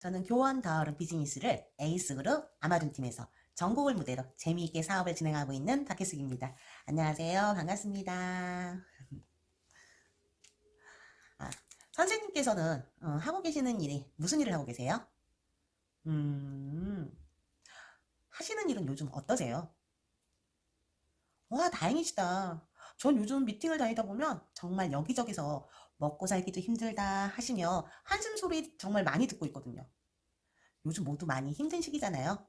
저는 교원 더어른 비즈니스를 에이스 그룹 아마존 팀에서 전국을 무대로 재미있게 사업을 진행하고 있는 박혜숙입니다. 안녕하세요. 반갑습니다. 아, 선생님께서는 어, 하고 계시는 일이 무슨 일을 하고 계세요? 음, 하시는 일은 요즘 어떠세요? 와, 다행이시다. 전 요즘 미팅을 다니다 보면 정말 여기저기서 먹고 살기도 힘들다 하시며 한숨 소리 정말 많이 듣고 있거든요. 요즘 모두 많이 힘든 시기잖아요.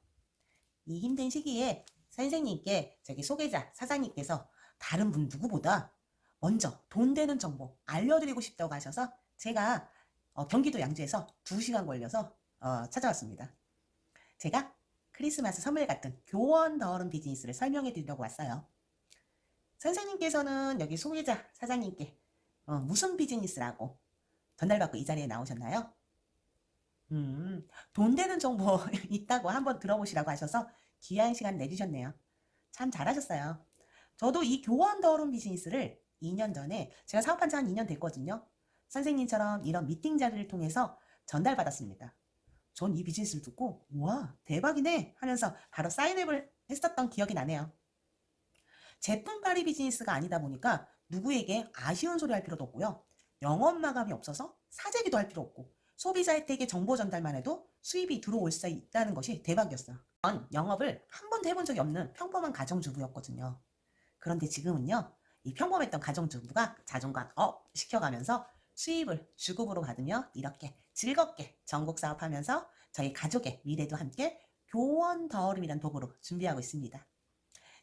이 힘든 시기에 선생님께 저기 소개자 사장님께서 다른 분 누구보다 먼저 돈 되는 정보 알려드리고 싶다고 하셔서 제가 어, 경기도 양주에서 2시간 걸려서 어, 찾아왔습니다. 제가 크리스마스 선물 같은 교원 더어른 비즈니스를 설명해 드리려고 왔어요. 선생님께서는 여기 소개자 사장님께 어, 무슨 비즈니스라고 전달받고 이 자리에 나오셨나요? 음, 돈 되는 정보 있다고 한번 들어보시라고 하셔서 귀한 시간 내주셨네요. 참 잘하셨어요. 저도 이 교원 더어른 비즈니스를 2년 전에 제가 사업한 지 한 2년 됐거든요. 선생님처럼 이런 미팅 자리를 통해서 전달받았습니다. 전 이 비즈니스를 듣고 와 대박이네 하면서 바로 사인업을 했었던 기억이 나네요. 제품 발휘 비즈니스가 아니다 보니까 누구에게 아쉬운 소리 할 필요도 없고요. 영업 마감이 없어서 사재기도 할 필요 없고 소비자 혜택의 정보 전달만 해도 수입이 들어올 수 있다는 것이 대박이었어요. 전 영업을 한 번도 해본 적이 없는 평범한 가정주부였거든요. 그런데 지금은요, 이 평범했던 가정주부가 자존감 업 시켜가면서 수입을 주급으로 받으며 이렇게 즐겁게 전국 사업하면서 저희 가족의 미래도 함께 교원 더어름이란 도구로 준비하고 있습니다.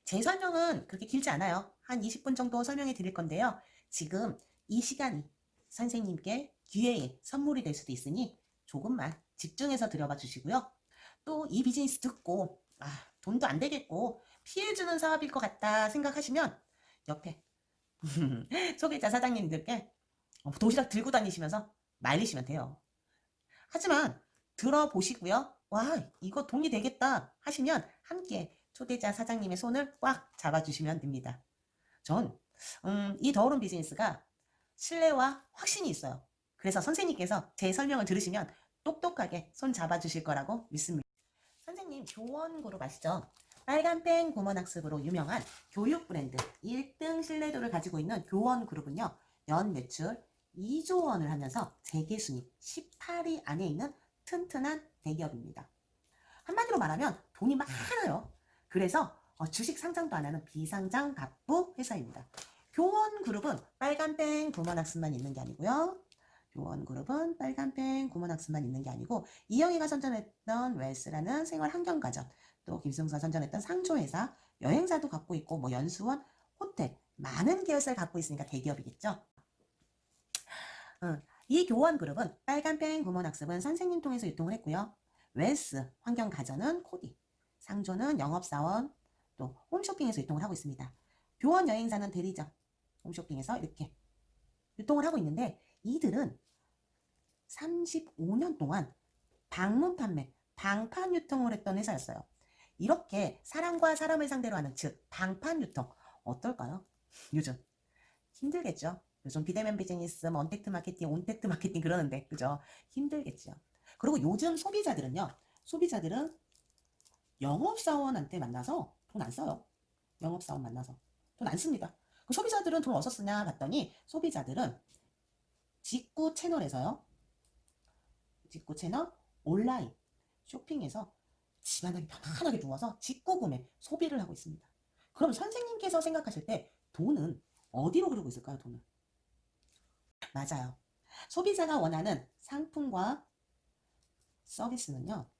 제 설명은 그렇게 길지 않아요. 한 20분 정도 설명해 드릴 건데요. 지금 이 시간이 선생님께 기회의 선물이 될 수도 있으니 조금만 집중해서 들어봐 주시고요. 또 이 비즈니스 듣고 아, 돈도 안 되겠고 피해주는 사업일 것 같다 생각하시면 옆에 소개자 사장님들께 어, 도시락 들고 다니시면서 말리시면 돼요. 하지만 들어보시고요. 와 이거 돈이 되겠다 하시면 함께 초대자 사장님의 손을 꽉 잡아주시면 됩니다. 전, 음, 이 더러운 비즈니스가 신뢰와 확신이 있어요. 그래서 선생님께서 제 설명을 들으시면 똑똑하게 손 잡아주실 거라고 믿습니다. 선생님, 교원그룹 아시죠? 빨간펜 구몬학습으로 유명한 교육 브랜드 1등 신뢰도를 가지고 있는 교원그룹은요. 연 매출 2조 원을 하면서 세계 순위 18위 안에 있는 튼튼한 대기업입니다. 한마디로 말하면 돈이 많아요. 그래서 어, 주식 상장도 안 하는 비상장 갑부 회사입니다. 교원그룹은 빨간펜 구몬학습만 있는 게 아니고요. 교원그룹은 빨간펜 구몬학습만 있는 게 아니고 이영희가 선전했던 웰스라는 생활환경가전 또 김승수가 선전했던 상조회사 여행사도 갖고 있고 뭐 연수원 호텔 많은 계열사를 갖고 있으니까 대기업이겠죠. 음, 이 교원그룹은 빨간펜 구몬학습은 선생님 통해서 유통을 했고요. 웰스 환경가전은 코디 상조는 영업사원, 또 홈쇼핑에서 유통을 하고 있습니다. 교원 여행사는 대리점, 홈쇼핑에서 이렇게 유통을 하고 있는데 이들은 35년 동안 방문 판매, 방판 유통을 했던 회사였어요. 이렇게 사람과 사람을 상대로 하는 즉 방판 유통 어떨까요? 요즘 힘들겠죠. 요즘 비대면 비즈니스, 뭐 언택트 마케팅, 온택트 마케팅 그러는데 그죠? 힘들겠죠. 그리고 요즘 소비자들은요. 소비자들은 영업사원한테 만나서 돈 안 써요. 영업사원 만나서. 돈 안 씁니다. 그 소비자들은 돈 어디서 쓰냐 봤더니 소비자들은 직구 채널에서요. 직구 채널 온라인 쇼핑에서 집안에 편안하게 누워서 직구 구매 소비를 하고 있습니다. 그럼 선생님께서 생각하실 때 돈은 어디로 흐르고 있을까요? 돈은 맞아요. 소비자가 원하는 상품과 서비스는요.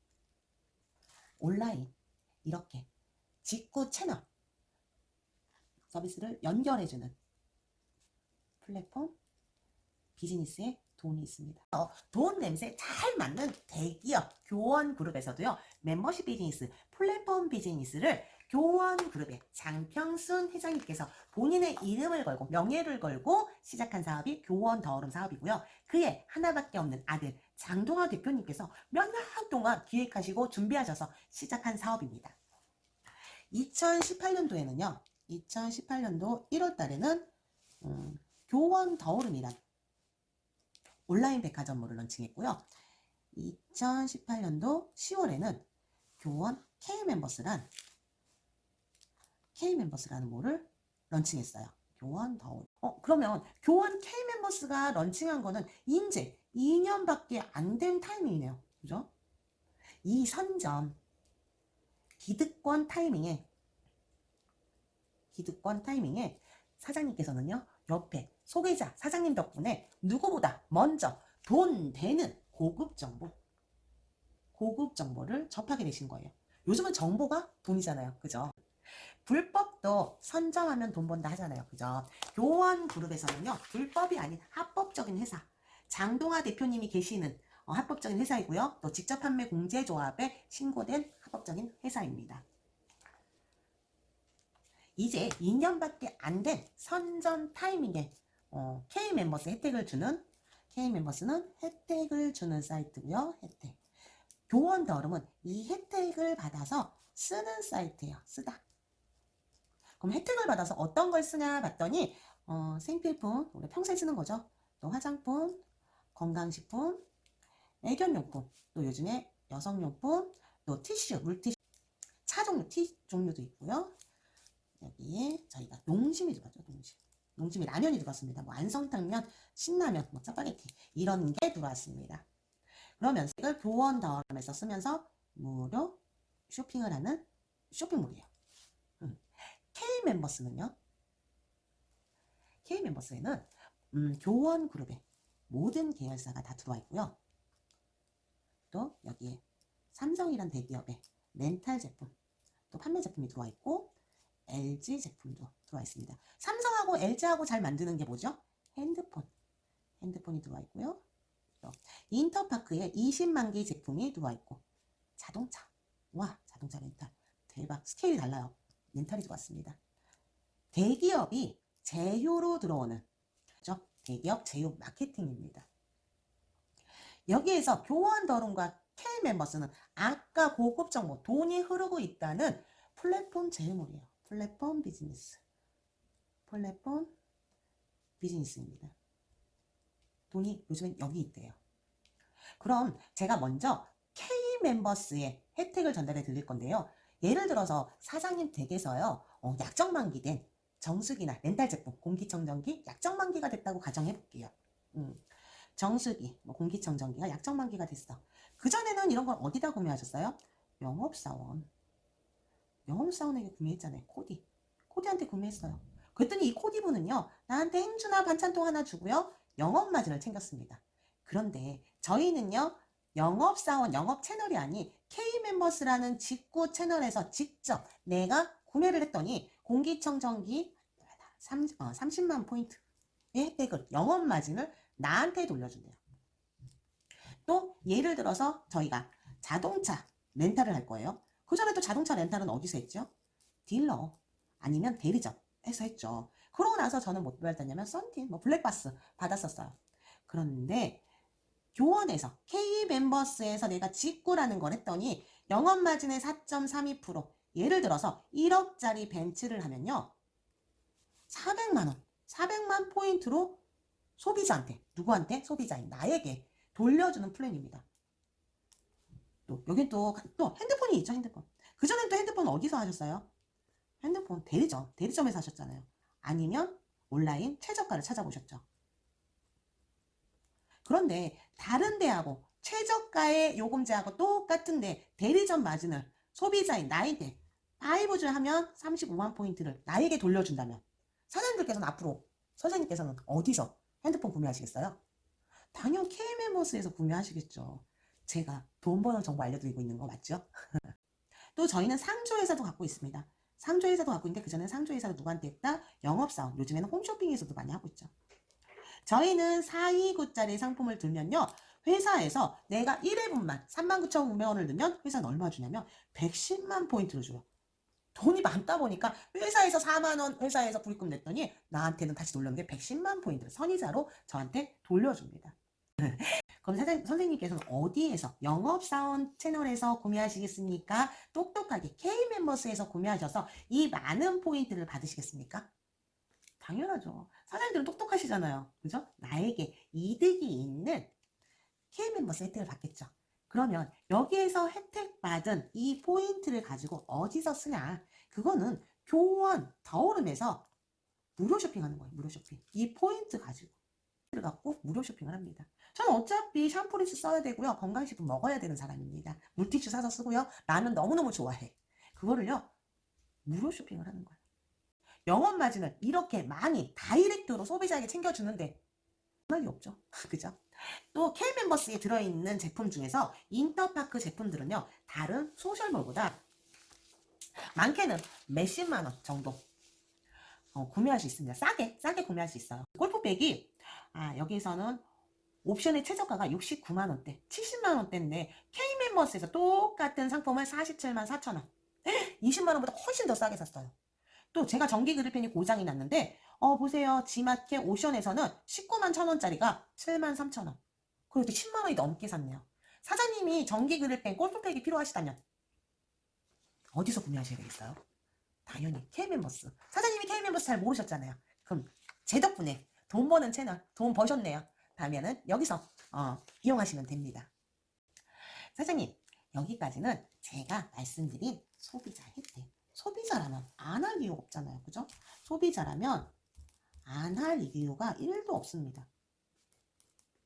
온라인 이렇게 직구 채널 서비스를 연결해주는 플랫폼 비즈니스에 돈이 있습니다. 어, 돈 냄새 잘 맞는 대기업 교원 그룹에서도요 멤버십 비즈니스 플랫폼 비즈니스를 교원 그룹의 장평순 회장님께서 본인의 이름을 걸고 명예를 걸고 시작한 사업이 교원 더어름 사업이고요. 그의 하나밖에 없는 아들 장동화 대표님께서 몇 년 동안 기획하시고 준비하셔서 시작한 사업입니다. 2018년도에는요. 2018년도 1월 달에는 음, 교원 더오름이란 온라인 백화점물을 런칭했고요. 2018년도 10월에는 교원 K 멤버스란 K 멤버스라는 뭐를 런칭했어요. 교원 더울. 어, 그러면 교원 K 멤버스가 런칭한 거는 이제 2년밖에 안 된 타이밍이네요. 그죠? 이 선점 기득권 타이밍에 기득권 타이밍에 사장님께서는요 옆에 소개자 사장님 덕분에 누구보다 먼저 돈 되는 고급 정보 고급 정보를 접하게 되신 거예요. 요즘은 정보가 돈이잖아요. 그죠? 불법도 선점하면 돈 번다 하잖아요. 그죠? 교원 그룹에서는요. 불법이 아닌 합법적인 회사 장동아 대표님이 계시는 어, 합법적인 회사이고요. 또 직접 판매 공제 조합에 신고된 합법적인 회사입니다. 이제 2년밖에 안 된 선전 타이밍에 어, K 멤버스 혜택을 주는 K 멤버스는 혜택을 주는 사이트고요. 혜택. 교원 더름은 이 혜택을 받아서 쓰는 사이트예요. 쓰다. 그럼 혜택을 받아서 어떤 걸 쓰냐 봤더니 어, 생필품, 우리 평소에 쓰는 거죠. 또 화장품, 건강식품, 애견용품, 또 요즘에 여성용품, 또 티슈, 물티슈, 차 종류, 티 종류도 있고요. 여기에 저희가 농심이 들어갔죠, 농심. 농심이 라면이 들어갔습니다. 뭐 안성탕면, 신라면, 뭐 짜파게티 이런 게 들어왔습니다. 그러면서 이걸 교원 더럼에서 쓰면서 무료 쇼핑을 하는 쇼핑몰이에요. 음. K 멤버스는요. K 멤버스에는 음, 교원 그룹에 모든 계열사가 다 들어와 있고요. 또 여기에 삼성이란 대기업의 렌탈 제품, 또 판매 제품이 들어와 있고 LG 제품도 들어와 있습니다. 삼성하고 LG하고 잘 만드는 게 뭐죠? 핸드폰. 핸드폰이 들어와 있고요. 또 인터파크에 20만 개 제품이 들어와 있고 자동차. 와, 자동차 렌탈. 대박. 스케일이 달라요. 렌탈이 들어왔습니다. 대기업이 제휴로 들어오는 그죠? 대기업 제휴 마케팅입니다. 여기에서 교원 더룸과 K 멤버스는 아까 고급 정보 돈이 흐르고 있다는 플랫폼 제휴물이에요. 플랫폼 비즈니스. 플랫폼 비즈니스입니다. 돈이 요즘엔 여기 있대요. 그럼 제가 먼저 K 멤버스의 혜택을 전달해 드릴 건데요. 예를 들어서 사장님 댁에서요, 어, 약정 만기된 정수기나 렌탈 제품, 공기청정기 약정 만기가 됐다고 가정해 볼게요. 음, 정수기, 뭐 공기청정기가 약정 만기가 됐어. 그전에는 이런 걸 어디다 구매하셨어요? 영업사원. 영업사원에게 구매했잖아요. 코디. 코디한테 구매했어요. 그랬더니 이 코디분은요, 나한테 행주나 반찬통 하나 주고요, 영업마진을 챙겼습니다. 그런데 저희는요, 영업사원, 영업 채널이 아닌 K멤버스라는 직구 채널에서 직접 내가 구매를 했더니 공기청정기 3, 어, 30만 포인트의 혜택을, 영업 마진을 나한테 돌려준대요. 또 예를 들어서 저희가 자동차 렌탈을 할 거예요. 그 전에 또 자동차 렌탈은 어디서 했죠? 딜러 아니면 대리점에서 했죠. 그러고 나서 저는 뭐 받았냐면 썬틴, 뭐 블랙바스 받았었어요. 그런데 교원에서 K 멤버스에서 내가 직구라는 걸 했더니 영업 마진의 4.32% 예를 들어서 1억짜리 벤츠를 하면요. 400만 원, 400만 포인트로 소비자한테, 누구한테? 소비자인 나에게 돌려주는 플랜입니다. 또 여기 또, 또 핸드폰이 있죠, 핸드폰. 그전엔 또 핸드폰 어디서 하셨어요? 핸드폰 대리점, 대리점에서 하셨잖아요. 아니면 온라인 최저가를 찾아보셨죠. 그런데 다른 데하고 최저가의 요금제하고 똑같은데 대리점 마진을 소비자인 나에게 파이브즈 하면 35만 포인트를 나에게 돌려준다면 사장님들께서는 앞으로 선생님께서는 어디서 핸드폰 구매하시겠어요? 당연 K메모스에서 구매하시겠죠. 제가 돈 버는 정보 알려드리고 있는 거 맞죠? 또 저희는 상조회사도 갖고 있습니다. 상조회사도 갖고 있는데 그전에 상조회사도 누구한테 했다? 영업사원. 요즘에는 홈쇼핑에서도 많이 하고 있죠. 저희는 429짜리 상품을 들면요. 회사에서 내가 1회분만 39,900원을 넣으면 회사는 얼마 주냐면 110만 포인트를 줘요. 돈이 많다 보니까 회사에서 4만 원 회사에서 불입금 냈더니 나한테는 다시 돌려오는 게 110만 포인트를 선이자로 저한테 돌려줍니다. 그럼 선생님께서는 어디에서 영업사원 채널에서 구매하시겠습니까? 똑똑하게 K멤버스에서 구매하셔서 이 많은 포인트를 받으시겠습니까? 당연하죠. 사장님들은 똑똑하시잖아요. 그죠? 나에게 이득이 있는 K멤버스 혜택을 받겠죠. 그러면 여기에서 혜택 받은 이 포인트를 가지고 어디서 쓰냐? 그거는 교원 더오름에서 무료 쇼핑하는 거예요. 무료 쇼핑. 이 포인트 가지고 를 갖고 무료 쇼핑을 합니다. 저는 어차피 샴푸리스 써야 되고요. 건강식품 먹어야 되는 사람입니다. 물티슈 사서 쓰고요. 라면 너무너무 좋아해. 그거를요. 무료 쇼핑을 하는 거예요. 영업 마진을 이렇게 많이 다이렉트로 소비자에게 챙겨주는데 말이 없죠. 그죠? 또 K멤버스에 들어있는 제품 중에서 인터파크 제품들은요. 다른 소셜몰보다 많게는 몇십만 원 정도 어, 구매할 수 있습니다. 싸게 싸게 구매할 수 있어요. 골프백이 아 여기서는 옵션의 최저가가 69만 원대, 70만 원대인데 K멤버스에서 똑같은 상품을 47만 4천 원, 20만 원보다 훨씬 더 싸게 샀어요. 또 제가 전기 그릴펜이 고장이 났는데 어 보세요 지마켓 오션에서는 19만 천 원짜리가 7만 3천 원. 그래도 10만 원이 넘게 샀네요. 사장님이 전기 그릴펜 골프백이 필요하시다면 어디서 구매하셔야 되겠어요? 당연히 K멤버스. 사장님이 K멤버스 잘 모르셨잖아요. 그럼 제 덕분에 돈 버는 채널 돈 버셨네요. 다음에는 여기서 어, 이용하시면 됩니다. 사장님 여기까지는 제가 말씀드린 소비자 혜택. 소비자라면 안 할 이유 없잖아요. 그죠? 소비자라면 안 할 이유가 1도 없습니다.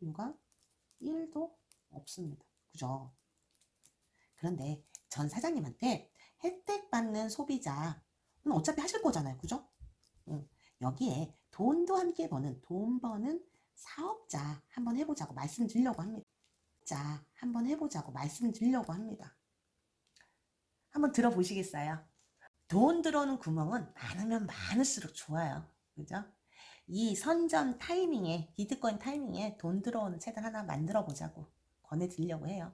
이유가 1도 없습니다. 그죠? 그런데 전 사장님한테 혜택 받는 소비자는 어차피 하실 거잖아요. 그죠? 응. 여기에 돈도 함께 버는 돈 버는 사업자 한번 해보자고 말씀드리려고 합니다. 자, 한번 해보자고 말씀드리려고 합니다. 한번 들어보시겠어요? 돈 들어오는 구멍은 많으면 많을수록 좋아요. 그죠? 이 선점 타이밍에, 비트코인 타이밍에 돈 들어오는 채널 하나 만들어 보자고 권해드리려고 해요.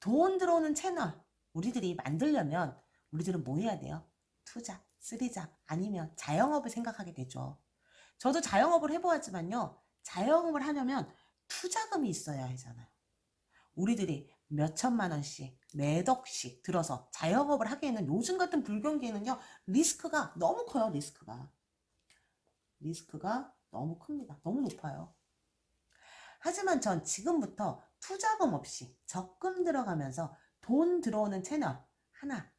돈 들어오는 채널, 우리들이 만들려면 우리들은 뭐 해야 돼요? 투자, 쓰리자, 아니면 자영업을 생각하게 되죠. 저도 자영업을 해보았지만요. 자영업을 하려면 투자금이 있어야 하잖아요. 우리들이 몇 천만 원씩, 몇 억씩 들어서 자영업을 하기에는 요즘 같은 불경기에는요. 리스크가 너무 커요. 리스크가. 리스크가 너무 큽니다. 너무 높아요. 하지만 전 지금부터 투자금 없이 적금 들어가면서 돈 들어오는 채널 하나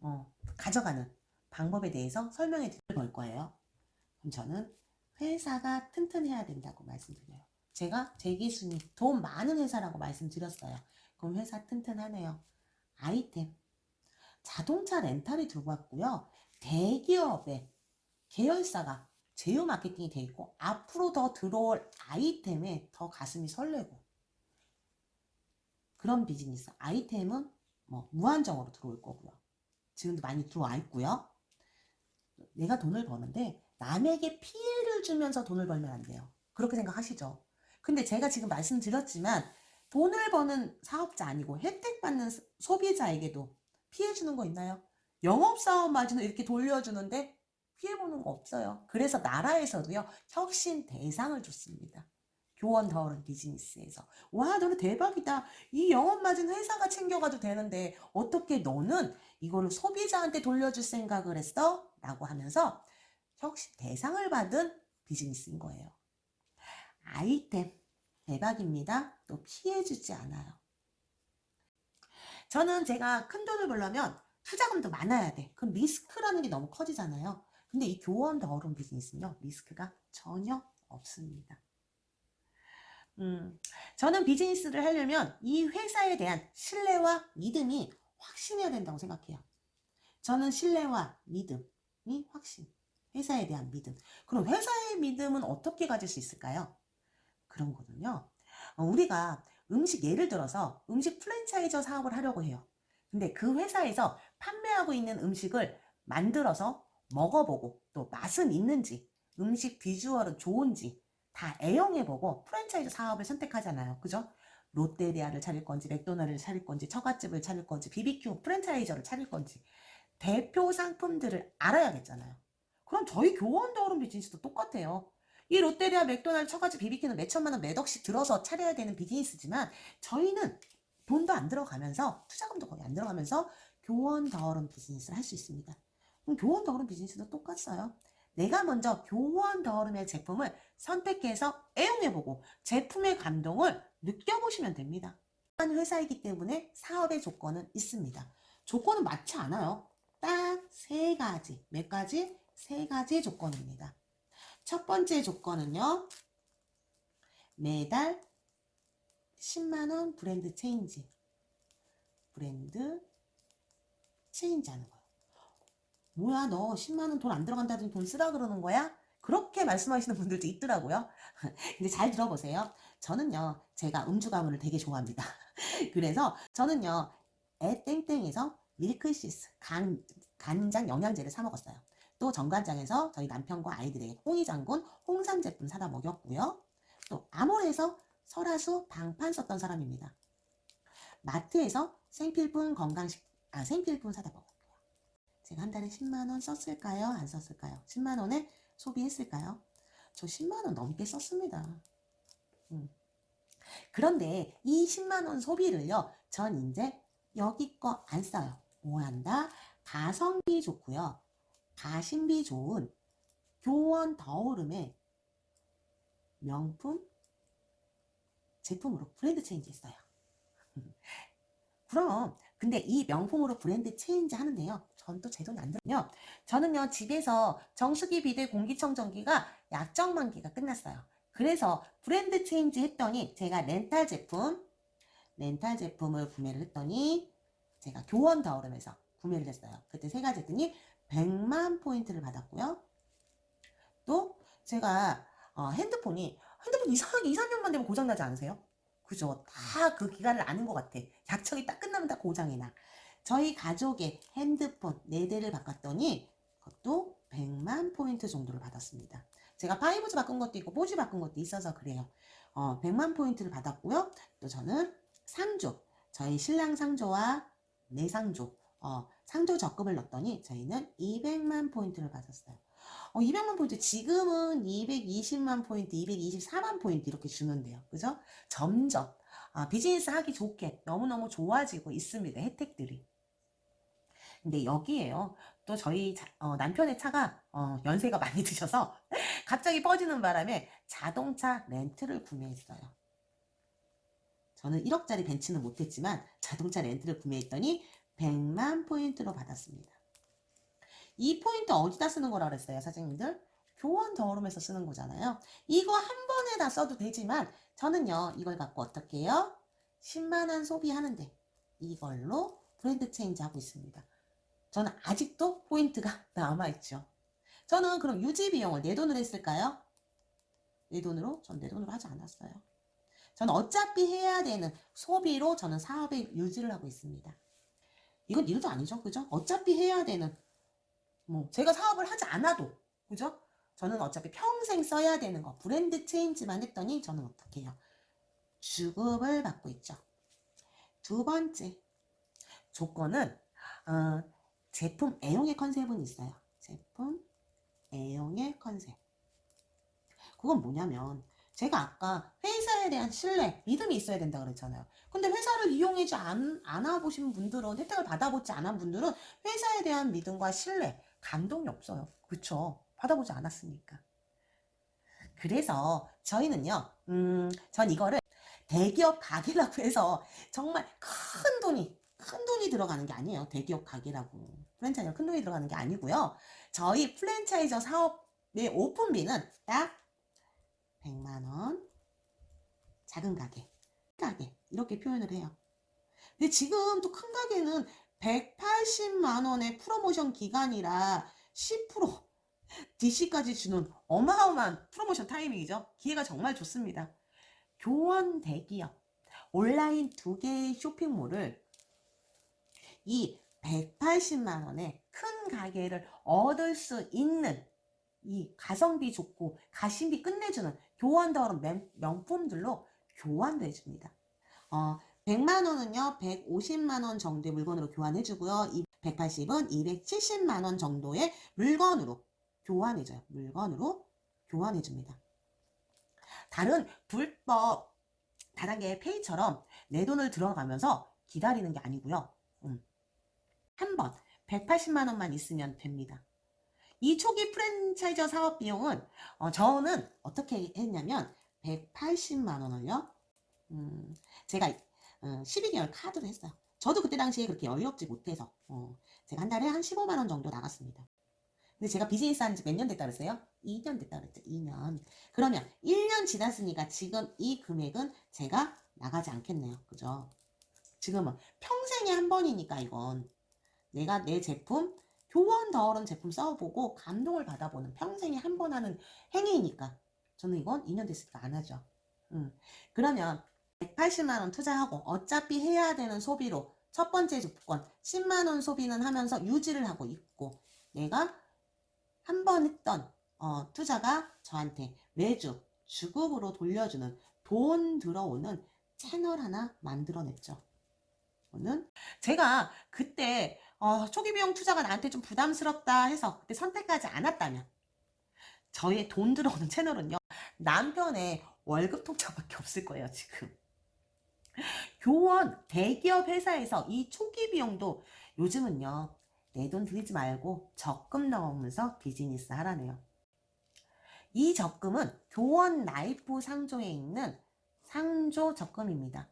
어, 가져가는 방법에 대해서 설명해 드릴 거예요. 그럼 저는 회사가 튼튼해야 된다고 말씀드려요. 제가 제기순위 돈 많은 회사라고 말씀드렸어요. 그럼 회사 튼튼하네요. 아이템 자동차 렌탈이 들어왔고요. 대기업의 계열사가 제휴 마케팅이 돼 있고 앞으로 더 들어올 아이템에 더 가슴이 설레고 그런 비즈니스 아이템은 뭐 무한정으로 들어올 거고요. 지금도 많이 들어와 있고요. 내가 돈을 버는데 남에게 피해를 주면서 돈을 벌면 안 돼요. 그렇게 생각하시죠? 근데 제가 지금 말씀드렸지만 돈을 버는 사업자 아니고 혜택 받는 소비자에게도 피해 주는 거 있나요? 영업사업 마진을 이렇게 돌려주는데 피해 보는 거 없어요. 그래서 나라에서도요, 혁신 대상을 줬습니다. 교원 더오른 비즈니스에서. 와, 너는 대박이다. 이 영업 마진 회사가 챙겨가도 되는데, 어떻게 너는 이거를 소비자한테 돌려줄 생각을 했어? 라고 하면서 혁신 대상을 받은 비즈니스인 거예요. 아이템 대박입니다. 또 피해주지 않아요. 저는 제가 큰 돈을 벌려면 투자금도 많아야 돼. 그럼 리스크라는 게 너무 커지잖아요. 근데 이 교원 더오른 비즈니스는요. 리스크가 전혀 없습니다. 음, 저는 비즈니스를 하려면 이 회사에 대한 신뢰와 믿음이 확신해야 된다고 생각해요. 저는 신뢰와 믿음이 확신. 회사에 대한 믿음. 그럼 회사의 믿음은 어떻게 가질 수 있을까요? 그런 거는요. 어, 우리가 음식 예를 들어서 음식 프랜차이저 사업을 하려고 해요. 근데 그 회사에서 판매하고 있는 음식을 만들어서 먹어보고 또 맛은 있는지 음식 비주얼은 좋은지 다 애용해보고 프랜차이즈 사업을 선택하잖아요. 그죠? 롯데리아를 차릴 건지 맥도날드를 차릴 건지 처갓집을 차릴 건지 BBQ 프랜차이저를 차릴 건지 대표 상품들을 알아야겠잖아요. 그럼 저희 교원 더오른 비즈니스도 똑같아요. 이 롯데리아 맥도날드 처갓집 BBQ는 몇천만 원 몇 억씩 들어서 차려야 되는 비즈니스지만 저희는 돈도 안 들어가면서 투자금도 거의 안 들어가면서 교원 더오른 비즈니스를 할 수 있습니다. 그럼 교원 더오른 비즈니스도 똑같아요. 내가 먼저 교원 더오름의 제품을 선택해서 애용해보고 제품의 감동을 느껴보시면 됩니다. 한 회사이기 때문에 사업의 조건은 있습니다. 조건은 많지 않아요. 딱 세 가지. 몇 가지? 세 가지 조건입니다. 첫 번째 조건은요. 매달 10만원 브랜드 체인지. 브랜드 체인지 하는 거예요. 뭐야, 너 10만원 돈 안 들어간다더니 돈 쓰라 그러는 거야? 그렇게 말씀하시는 분들도 있더라고요. 근데 잘 들어보세요. 저는요, 제가 음주 가문을 되게 좋아합니다. 그래서 저는요, 애 땡땡에서 밀크시스, 간, 간장 영양제를 사 먹었어요. 또 정관장에서 저희 남편과 아이들에게 홍이장군 홍삼 제품 사다 먹였고요. 또 아몰에서 설화수 방판 썼던 사람입니다. 마트에서 생필품 건강식, 아, 생필품 사다 먹었고요. 제가 한 달에 10만원 썼을까요? 안 썼을까요? 10만원에 소비했을까요? 저 10만원 넘게 썼습니다. 음. 그런데 이 10만원 소비를요, 전 이제 여기 거 안 써요. 뭐 한다? 가성비 좋고요. 가심비 좋은 교원 더오름의 명품 제품으로 브랜드 체인지 했어요. 그럼 근데 이 명품으로 브랜드 체인지 하는데요. 전 또 제 돈이 안 들어요. 저는요 집에서 정수기 비대 공기청정기가 약정 만기가 끝났어요. 그래서 브랜드 체인지 했더니 제가 렌탈 제품 렌탈 제품을 구매를 했더니 제가 교원 더오름에서 구매를 했어요. 그때 세 가지 했더니 100만 포인트를 받았고요. 또 제가 어, 핸드폰이 핸드폰 이상하게 2, 3년만 되면 고장나지 않으세요? 그죠? 다 그 기간을 아는 것 같아. 약정이 딱 끝나면 다 고장이 나. 저희 가족의 핸드폰 4대를 바꿨더니 그것도 100만 포인트 정도를 받았습니다. 제가 5G 바꾼 것도 있고 4G 바꾼 것도 있어서 그래요. 어, 100만 포인트를 받았고요. 또 저는 상조, 저희 신랑 상조와 내 상조, 어, 상조 적금을 넣었더니 저희는 200만 포인트를 받았어요. 어, 200만 포인트, 지금은 220만 포인트, 224만 포인트 이렇게 주는데요. 그죠? 점점 아, 비즈니스 하기 좋게 너무너무 좋아지고 있습니다. 혜택들이. 근데 여기에요. 또 저희 자- 어, 남편의 차가 어, 연세가 많이 드셔서 갑자기 퍼지는 바람에 자동차 렌트를 구매했어요. 저는 1억짜리 벤츠는 못했지만 자동차 렌트를 구매했더니 100만 포인트로 받았습니다. 이 포인트 어디다 쓰는 거라 그랬어요, 사장님들? 교원 더오름에서 쓰는 거잖아요. 이거 한 번에 다 써도 되지만 저는요, 이걸 갖고 어떻게 해요? 10만원 소비하는데 이걸로 브랜드 체인지 하고 있습니다. 저는 아직도 포인트가 남아있죠. 저는 그럼 유지 비용을 내 돈으로 했을까요? 내 돈으로? 전 내 돈으로 하지 않았어요. 저는 어차피 해야 되는 소비로 저는 사업의 유지를 하고 있습니다. 이건 일도 아니죠. 그죠? 어차피 해야 되는, 뭐, 제가 사업을 하지 않아도, 그죠? 저는 어차피 평생 써야 되는 거, 브랜드 체인지만 했더니 저는 어떻게 해요? 주급을 받고 있죠. 두 번째, 조건은, 어, 제품 애용의 컨셉은 있어요. 제품 애용의 컨셉. 그건 뭐냐면, 제가 아까 회사에 대한 신뢰, 믿음이 있어야 된다 그랬잖아요. 근데 회사를 이용하지 않, 않아 보신 분들은, 혜택을 받아보지 않은 분들은 회사에 대한 믿음과 신뢰, 감동이 없어요. 그쵸? 받아보지 않았으니까. 그래서 저희는요, 음, 전 이거를 대기업 가게라고 해서 정말 큰 돈이, 큰 돈이 들어가는 게 아니에요. 대기업 가게라고. 프랜차이즈가 큰 돈이 들어가는 게 아니고요. 저희 프랜차이저 사업의 오픈비는 딱 100만원, 작은 가게, 큰 가게, 이렇게 표현을 해요. 근데 지금 또 큰 가게는 180만원의 프로모션 기간이라 10% DC까지 주는 어마어마한 프로모션 타이밍이죠. 기회가 정말 좋습니다. 교원 대기업, 온라인 두 개의 쇼핑몰을 이 180만 원의 큰 가게를 얻을 수 있는 이 가성비 좋고 가심비 끝내주는 교환 더러운 명- 명품들로 교환도 해줍니다. 어, 100만 원은요, 150만 원 정도의 물건으로 교환해 주고요. 이 180은 270만 원 정도의 물건으로 교환해 줘요. 물건으로 교환해 줍니다. 다른 불법 다단계 페이처럼 내 돈을 들어가면서 기다리는 게 아니고요. 음. 한 번 180만 원만 있으면 됩니다. 이 초기 프랜차이저 사업 비용은 어, 저는 어떻게 했냐면 180만 원을요. 음, 제가 어, 12개월 카드로 했어요. 저도 그때 당시에 그렇게 여유롭지 못해서 어, 제가 한 달에 한 15만 원 정도 나갔습니다. 근데 제가 비즈니스 한 지 몇 년 됐다 그랬어요? 2년 됐다 그랬죠. 2년. 그러면 1년 지났으니까 지금 이 금액은 제가 나가지 않겠네요. 그죠? 지금은 평생에 한 번이니까 이건 내가 내 제품 교원 더어른 제품 써보고 감동을 받아보는 평생에 한 번 하는 행위이니까 저는 이건 2년 됐으니까 안 하죠. 음. 그러면 180만 원 투자하고 어차피 해야 되는 소비로 첫 번째 조건 10만 원 소비는 하면서 유지를 하고 있고 내가 한 번 했던 어, 투자가 저한테 매주 주급으로 돌려주는 돈 들어오는 채널 하나 만들어냈죠. 저는 제가 그때 어, 초기 비용 투자가 나한테 좀 부담스럽다 해서 그때 선택하지 않았다면 저의 돈 들어오는 채널은요 남편의 월급 통장밖에 없을 거예요 지금. 교원 대기업 회사에서 이 초기 비용도 요즘은요 내 돈 들이지 말고 적금 넣으면서 비즈니스 하라네요. 이 적금은 교원 라이프 상조에 있는 상조 적금입니다.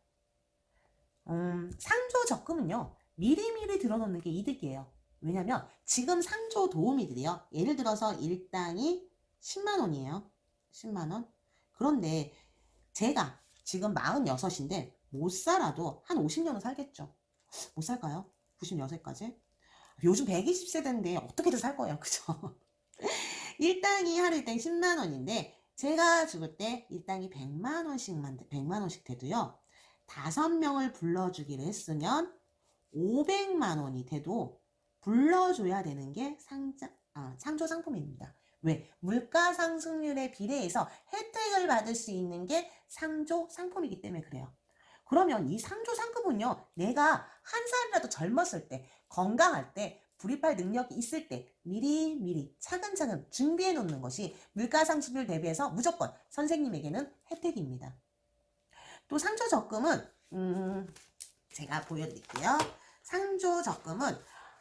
음, 상조 적금은요 미리미리 들어놓는 게 이득이에요. 왜냐면 지금 상조 도우미들이요. 예를 들어서 일당이 10만 원이에요. 10만 원. 그런데 제가 지금 46인데 못 살아도 한 50년은 살겠죠. 못 살까요? 96세까지? 요즘 120세대인데 어떻게든 살 거예요. 그죠? 일당이 하루 일당 10만 원인데 제가 죽을 때 일당이 100만 원씩만 100만 원씩 돼도요. 다섯 명을 불러주기로 했으면 500만 원이 돼도 불러줘야 되는 게 상자, 아, 상조 상품입니다. 왜? 물가 상승률에 비례해서 혜택을 받을 수 있는 게 상조 상품이기 때문에 그래요. 그러면 이 상조 상품은요, 내가 한 살이라도 젊었을 때, 건강할 때, 불입할 능력이 있을 때 미리 미리 차근차근 준비해 놓는 것이 물가 상승률 대비해서 무조건 선생님에게는 혜택입니다. 또 상조 적금은 음, 제가 보여드릴게요. 상조 적금은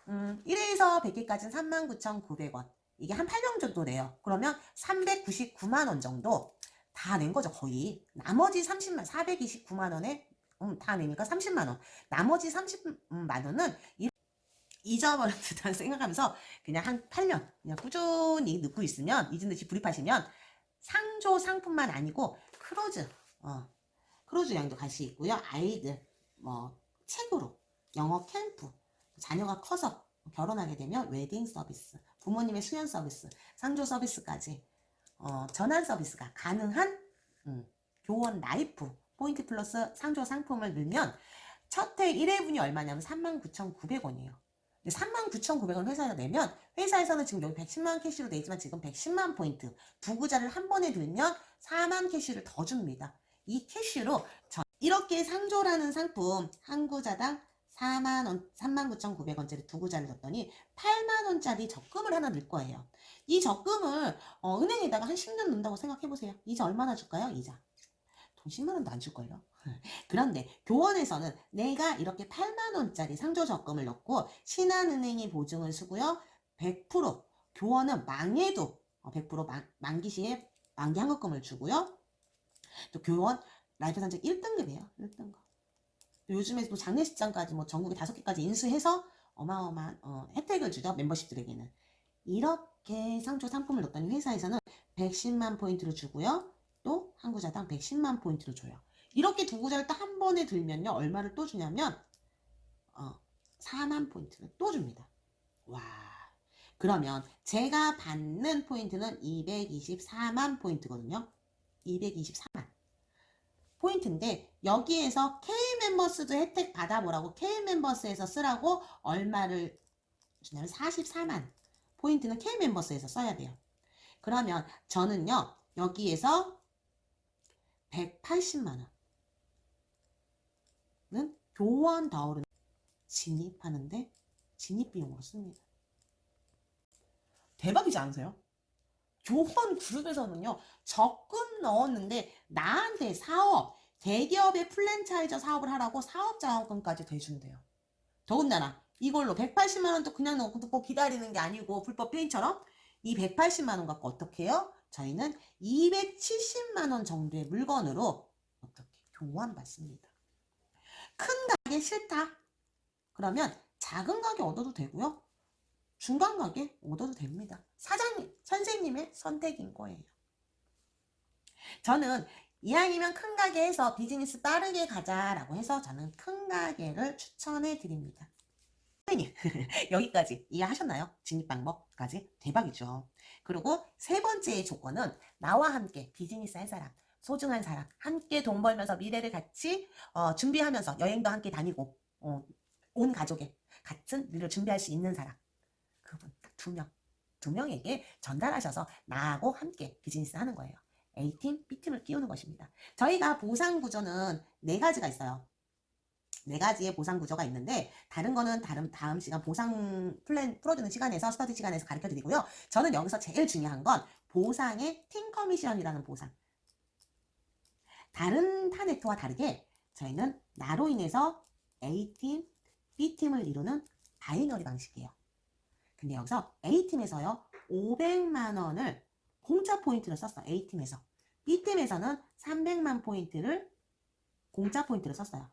음, 1회에서 100회까지는 39,900원. 이게 한 8명 정도 돼요. 그러면 399만 원 정도 다 낸 거죠, 거의. 나머지 30만, 429만 원에 음, 다 내니까 30만 원. 나머지 30만 원은 이- 잊어버렸다는 생각하면서 그냥 한 8년 그냥 꾸준히 넣고 있으면 잊은 듯이 불입하시면 상조 상품만 아니고 크루즈, 어, 여행도 갈수 있고요. 아이들 뭐 책으로 영어 캠프 자녀가 커서 결혼하게 되면 웨딩 서비스 부모님의 수연 서비스 상조 서비스까지 어, 전환 서비스가 가능한 음, 교원 라이프 포인트 플러스 상조 상품을 넣으면 첫 해 1회분이 얼마냐면 39,900원이에요. 39,900원 회사에서 내면 회사에서는 지금 여기 110만 캐시로 돼 있지만 지금 110만 포인트 두 구자를 한 번에 들면 4만 캐시를 더 줍니다. 이 캐시로 저 이렇게 상조라는 상품 한 구자당 4만원, 39,900원짜리 두 구자를 줬더니 8만원짜리 적금을 하나 넣을 거예요. 이 적금을 어, 은행에다가 한 10년 넣는다고 생각해보세요. 이자 얼마나 줄까요? 이자. 돈 10만원도 안 줄걸요? 그런데 교원에서는 내가 이렇게 8만원짜리 상조 적금을 넣고 신한은행이 보증을 쓰고요. 100% 교원은 망해도 100% 만, 만기 시에 만기 한급금을 주고요. 또 교원 라이프 산책 1등급이에요. 1등급. 요즘에 또 장례식장까지 뭐 전국에 다섯 개까지 인수해서 어마어마한 어, 혜택을 주죠. 멤버십들에게는. 이렇게 상조 상품을 넣었더니 회사에서는 110만 포인트를 주고요. 또 한 구자당 110만 포인트를 줘요. 이렇게 두 구자를 딱 한 번에 들면요. 얼마를 또 주냐면 어, 4만 포인트를 또 줍니다. 와. 그러면 제가 받는 포인트는 224만 포인트거든요. 224만. 포인트인데 여기에서 K멤버스도 혜택 받아보라고 K멤버스에서 쓰라고 얼마를 주냐면 44만 포인트는 K멤버스에서 써야 돼요. 그러면 저는요 여기에서 180만 원은 교원 더오른 진입하는데 진입 비용으로 씁니다. 대박이지 않으세요? 교원 그룹에서는요 적금 넣었는데 나한테 사업 대기업의 플랜차이저 사업을 하라고 사업자금까지 대준대요. 더군다나 이걸로 180만 원도 그냥 넣고 기다리는 게 아니고 불법 페이처럼 이 180만 원 갖고 어떻게 해요? 저희는 270만 원 정도의 물건으로 어떻게 교환받습니다. 큰 가게 싫다. 그러면 작은 가게 얻어도 되고요. 중간 가게 얻어도 됩니다. 사장님, 선생님의 선택인 거예요. 저는 이왕이면 큰 가게에서 비즈니스 빠르게 가자라고 해서 저는 큰 가게를 추천해 드립니다. 선생님, 여기까지 이해하셨나요? 진입 방법까지 대박이죠. 그리고 세 번째 조건은 나와 함께 비즈니스 할 사람, 소중한 사람, 함께 돈 벌면서 미래를 같이 어, 준비하면서 여행도 함께 다니고 어, 온 가족의 같은 일을 준비할 수 있는 사람. 두 명. 두 명에게 전달하셔서 나하고 함께 비즈니스 하는 거예요. A팀, B팀을 띄우는 것입니다. 저희가 보상 구조는 네 가지가 있어요. 네 가지의 보상 구조가 있는데 다른 거는 다른 다음 시간 보상 플랜 풀어주는 시간에서 스터디 시간에서 가르쳐 드리고요. 저는 여기서 제일 중요한 건 보상의 팀 커미션이라는 보상. 다른 타 네트와 다르게 저희는 나로 인해서 A팀, B팀을 이루는 바이너리 방식이에요. 근데 여기서 A팀에서요. 500만 원을 공짜 포인트를 썼어. A팀에서. B팀에서는 300만 포인트를 공짜 포인트를 썼어요.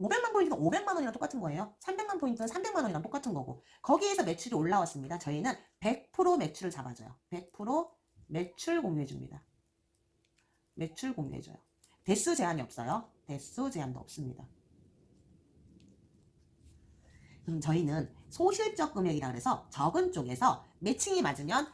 500만 포인트는 500만 원이랑 똑같은 거예요. 300만 포인트는 300만 원이랑 똑같은 거고. 거기에서 매출이 올라왔습니다. 저희는 100% 매출을 잡아줘요. 100% 매출 공유해줍니다. 매출 공유해줘요. 대수 제한이 없어요. 대수 제한도 없습니다. 그럼 저희는 소실적 금액이라 그래서 적은 쪽에서 매칭이 맞으면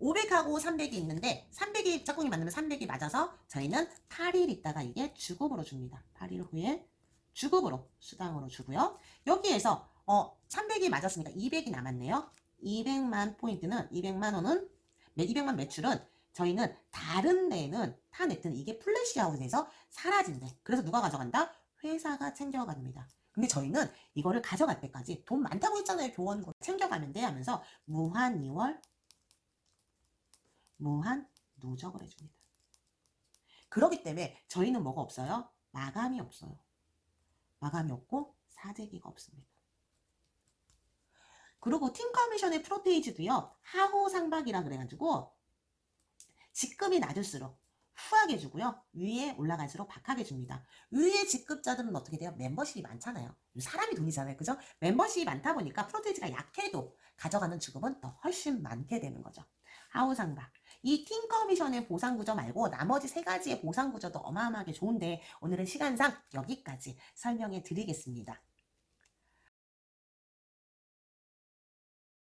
500하고 300이 있는데 300이 짝꿍이 맞으면 300이 맞아서 저희는 8일 있다가 이게 주급으로 줍니다. 8일 후에 주급으로 수당으로 주고요. 여기에서 어 300이 맞았으니까 200이 남았네요. 200만 포인트는 200만 원은 200만 매출은 저희는 다른 데는 타 네트는 이게 플래시아웃에서 사라진대. 그래서 누가 가져간다? 회사가 챙겨갑니다. 근데 저희는 이거를 가져갈 때까지 돈 많다고 했잖아요. 교원 챙겨가면 돼 하면서 무한 2월 무한 누적을 해줍니다. 그렇기 때문에 저희는 뭐가 없어요? 마감이 없어요. 마감이 없고 사재기가 없습니다. 그리고 팀 커미션의 프로테이지도요. 하호 상박이라 그래가지고 직급이 낮을수록 후하게 주고요. 위에 올라갈수록 박하게 줍니다. 위에 직급자들은 어떻게 돼요? 멤버십이 많잖아요. 사람이 돈이잖아요. 그죠? 멤버십이 많다 보니까 프로테이지가 약해도 가져가는 주급은 더 훨씬 많게 되는 거죠. 하우 상박. 이 팀 커미션의 보상 구조 말고 나머지 세 가지의 보상 구조도 어마어마하게 좋은데 오늘은 시간상 여기까지 설명해 드리겠습니다.